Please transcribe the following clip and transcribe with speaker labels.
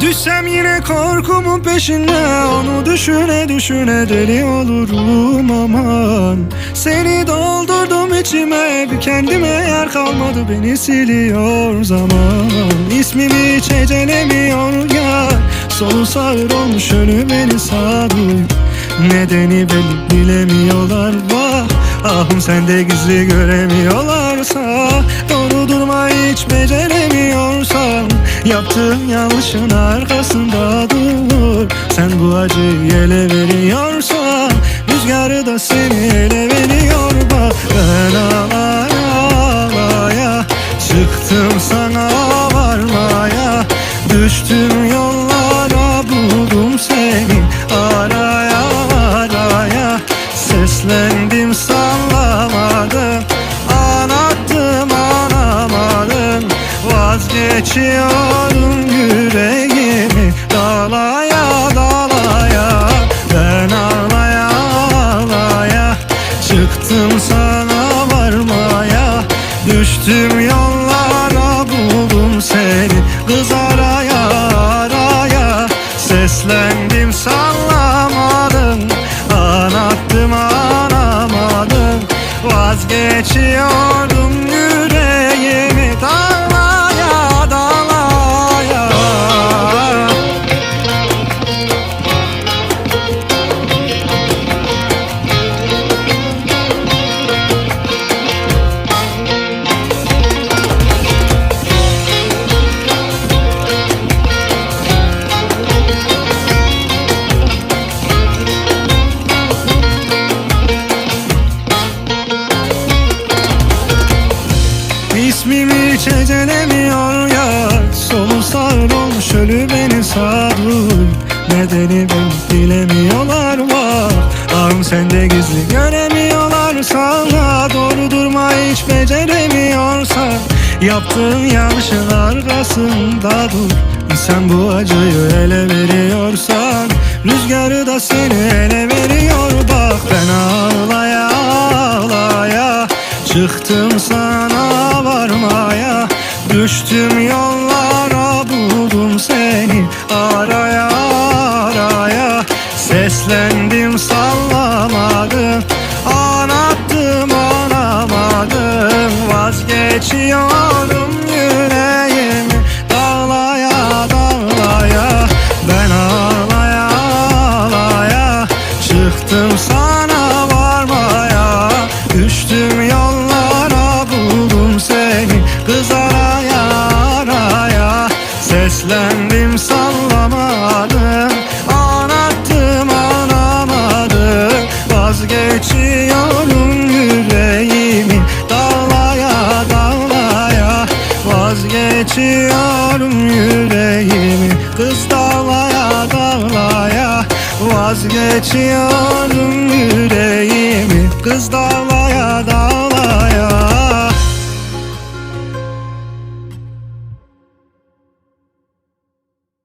Speaker 1: Düşsem yine korkumun peşinde. Onu düşüne düşüne deli olurum aman. Seni doldurdum içime Bir kendime yer kalmadı. Beni siliyor zaman. İsmimi hiç ecelemiyor ya. Solu sağır olmuş ölü beni sağır Nedeni belli bilemiyorlar vah Ahım sende gizli göremiyorlarsa Doğru durma hiç beceremiyorsan Yaptığın yanlışın arkasında dur Sen bu acıyı ele veriyorsan Rüzgarı da seni ele veriyor. Bak Ben ağlaya ağlaya Çıktım sana varmaya. Düştüm yollara buldum seni Araya araya. Seslendim sallamadım Anlattım anlamadım. Vazgeçiyorum Düştüm yollara buldum seni. Kız araya araya. Seslendim sallamadım. Anlattım anlamadım. Vazgeçiyordum Ecelemiyor ya Solu sağır olmuş ölü beni sağır Nedeni ben bilemiyorlar var. Ağım sende gizli göremiyorlar. Sana Doğru durma hiç beceremiyorsan Yaptığın yanlışın arkasında dur. Sen bu acıyı ele veriyorsan Rüzgarı da seni ele veriyor Düştüm yollara buldum seni Araya araya. Seslendim sallamadım Anlattım anlamadım. Vazgeçiyorum dağlaya Vazgeçiyorum yüreğimi. Kız dağlaya dağlaya